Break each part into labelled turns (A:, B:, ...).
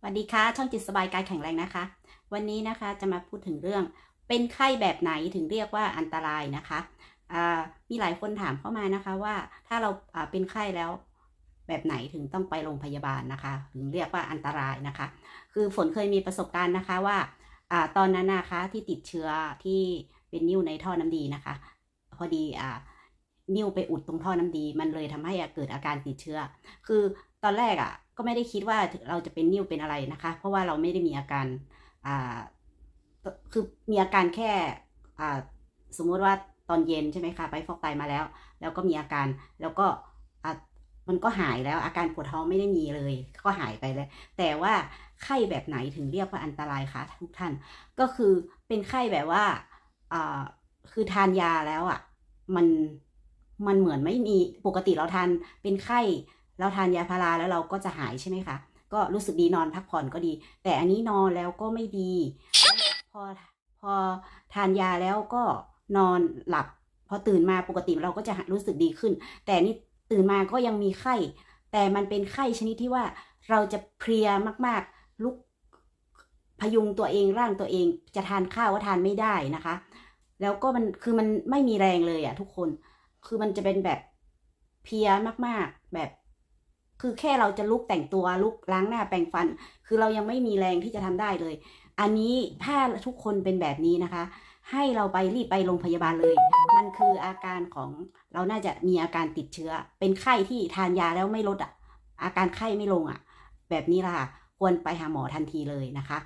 A: สวัสดีค่ะ ช่องจิตสบายกายแข็งแรงนะคะ วันนี้นะคะจะมาพูดถึงเรื่อง เป็นไข้แบบไหนถึงเรียกว่าอันตรายนะคะมีหลายคนถามเข้ามานะคะว่าถ้าเราเป็นไข้แล้วแบบไหนถึงต้องไปโรงพยาบาลนะคะ ถึงเรียกว่าอันตรายนะคะ คือฝนเคยมีประสบการณ์นะคะว่าอตอนนั้นนะคะที่ติดเชื้อที่เป็นนิ่วในท่อน้ำดีนะคะ พอดีอ่านิ่วไปอุดตรงท่อน้ำดี มันเลยทำให้เกิดอาการติดเชื้อ คือตอนแรกอะ ก็ไม่ได้คิดว่าเราจะเป็นนิ่วเป็นอะไรนะคะ เพราะว่าเราไม่ได้มีอาการอ่าคือมีอาการแค่อ่าสมมติว่าตอนเย็นใช่ไหมคะ ไปฟอกไตมาแล้ว แล้วก็มีอาการแล้วก็อะมันก็หายแล้วอาการปวดท้องไม่ได้มีเลย ก็หายไปแล้ว แต่ว่าไข้แบบไหนถึงเรียกว่าอันตรายคะทุกท่าน ก็คือเป็นไข้แบบว่าอ่าคือทานยาแล้วอะมันมันเหมือนไม่มีปกติเราทานเป็นไข้ เราทานยาพาราแล้วเราก็จะหายใช่ไหมคะ ก็รู้สึกดีนอนพักผ่อนก็ดี แต่อันนี้นอนแล้วก็ไม่ดี พอพอทานยาแล้วก็นอนหลับ พอตื่นมาปกติเราก็จะรู้สึกดีขึ้น แต่นี่ตื่นมาก็ยังมีไข้ แต่มันเป็นไข้ชนิดที่ว่าเราจะเพลียมาก ๆ ลุกพยุงตัวเองร่างตัวเองจะทานข้าวก็ทานไม่ได้นะคะ แล้วก็มันคือมันไม่มีแรงเลยอะทุกคน คือมันจะเป็นแบบเพลียมากๆ แบบ คือแค่เราจะลุกแต่งตัวลุกล้างหน้าแปรงฟัน คือเรายังไม่มีแรงที่จะทำได้เลย อันนี้ถ้าทุกคนเป็นแบบนี้นะคะ ให้เราไปรีบไปโรงพยาบาลเลย มันคืออาการของเราน่าจะมีอาการติดเชื้อ เป็นไข้ที่ทานยาแล้วไม่ลดอะ อาการไข้ไม่ลงอะ แบบนี้ล่ะค่ะควรไปหาหมอทันทีเลยนะคะ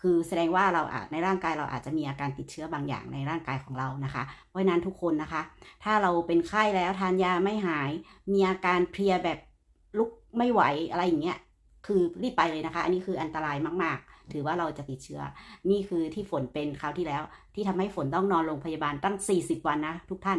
A: คือแสดงว่าเราอาจในร่างกายเราอาจจะมีอาการติดเชื้อบางอย่างในร่างกายของเรานะคะ เพราะนั้นทุกคนนะคะ ถ้าเราเป็นไข้แล้วทานยาไม่หาย มีอาการเพลียแบบ ลุกไม่ไหวอะไรอย่างเงี้ยคือรีบไปเลยนะคะ อันนี้คืออันตรายมากๆ ถือว่าเราจะติดเชื้อ นี่คือที่ฝนเป็นคราวที่แล้ว ที่ทำให้ฝนต้องนอนโรงพยาบาลตั้ง 40 วันนะทุกท่าน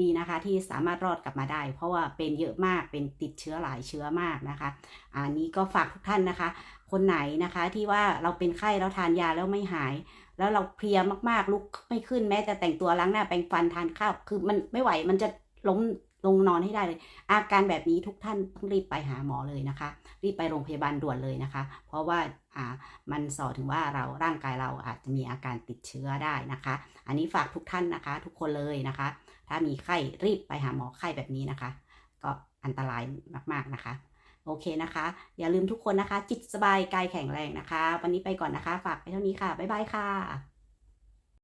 A: ดีนะคะที่สามารถรอดกลับมาได้ เพราะว่าเป็นเยอะมากเป็นติดเชื้อหลายเชื้อมากนะคะ อันนี้ก็ฝากทุกท่านนะคะ คนไหนนะคะที่ว่าเราเป็นไข้แล้วทานยาแล้วไม่หาย แล้วเราเพลียมากๆลุกไม่ขึ้นแม้แต่แต่งตัวล้างหน้าแปรงฟันทานข้าวคือมันไม่ไหวมันจะล้ม ลงนอนให้ได้เลย อาการแบบนี้ทุกท่านต้องรีบไปหาหมอเลยนะคะ รีบไปโรงพยาบาลด่วนเลยนะคะ เพราะว่าอ่ามันสอถึงว่าเราร่างกายเราอาจจะมีอาการติดเชื้อได้นะคะ อันนี้ฝากทุกท่านนะคะ ทุกคนเลยนะคะ ถ้ามีไข้รีบไปหาหมอไข้แบบนี้นะคะ ก็อันตรายมากๆนะคะ โอเคนะคะ อย่าลืมทุกคนนะคะ จิตสบายกายแข็งแรงนะคะ วันนี้ไปก่อนนะคะ ฝากไปเท่านี้ค่ะบ๊ายบายค่ะ